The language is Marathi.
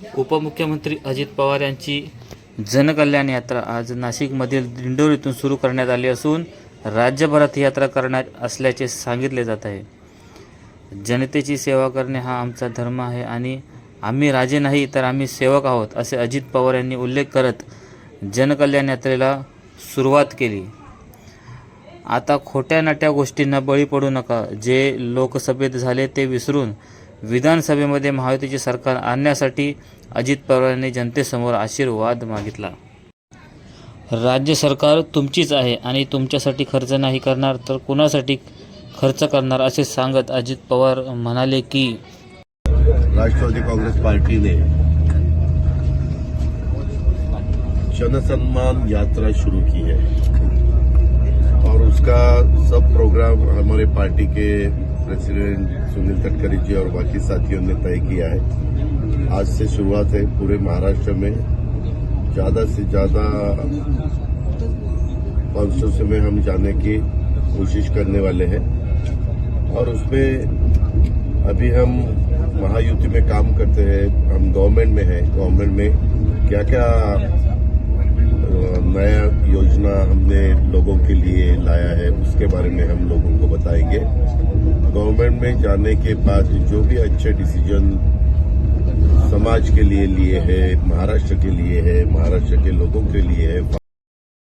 उपमुख्यमंत्री अजित पवार यांची जनकल्याण यात्रा आज नाशिकमधील दिंडोरीतून सुरू करण्यात आली असून राज्यभरात ही यात्रा करण्यात असल्याचे सांगितले जात आहे. जनतेची सेवा करणे हा आमचा धर्म आहे आणि आम्ही राजे नाही तर आम्ही सेवक आहोत असे अजित पवार यांनी उल्लेख करत जनकल्याण यात्रेला सुरुवात केली. आता खोट्या नाट्या गोष्टींना बळी पडू नका जे लोकसभेत झाले ते विसरून विधानसभेमध्ये महायुतीचे सरकार आणण्यासाठी अजित पवारांनी जनतेसमोर आशीर्वाद मागितला. राज्य सरकार तुमचीच आहे आणि तुमच्यासाठी खर्च नाही करणार तर कुणासाठी खर्च करणार असे सांगत अजित पवार म्हणाले की राष्ट्रवादी काँग्रेस पार्टी जनसन्मान यात्रा सुरू की है उसका सब प्रोग्राम हमारे पार्टी के प्रेसिडेंट सुनील तटकरी जी और बाकी साथियों ने तय किया है। आज से शुरुआत है पूरे महाराष्ट्र में। ज़्यादा से ज़्यादा कॉन्स्टिट्यूंसी में हम जाने की कोशिश करने वाले हैं। और उसमें अभी हम महायुति में काम करते हैं। हम गवर्नमेंट में हैं। गवर्नमेंट में क्या क्या लोगों के लिए लाया है, उसके बारे में हम लोगों को बताएँगे। गवर्नमेंट में जाने के बाद जो भी अच्छे डिसीज़न समाज के लिए लिए है, महाराष्ट्र के लिए है, महाराष्ट्र के लोगों के लिए है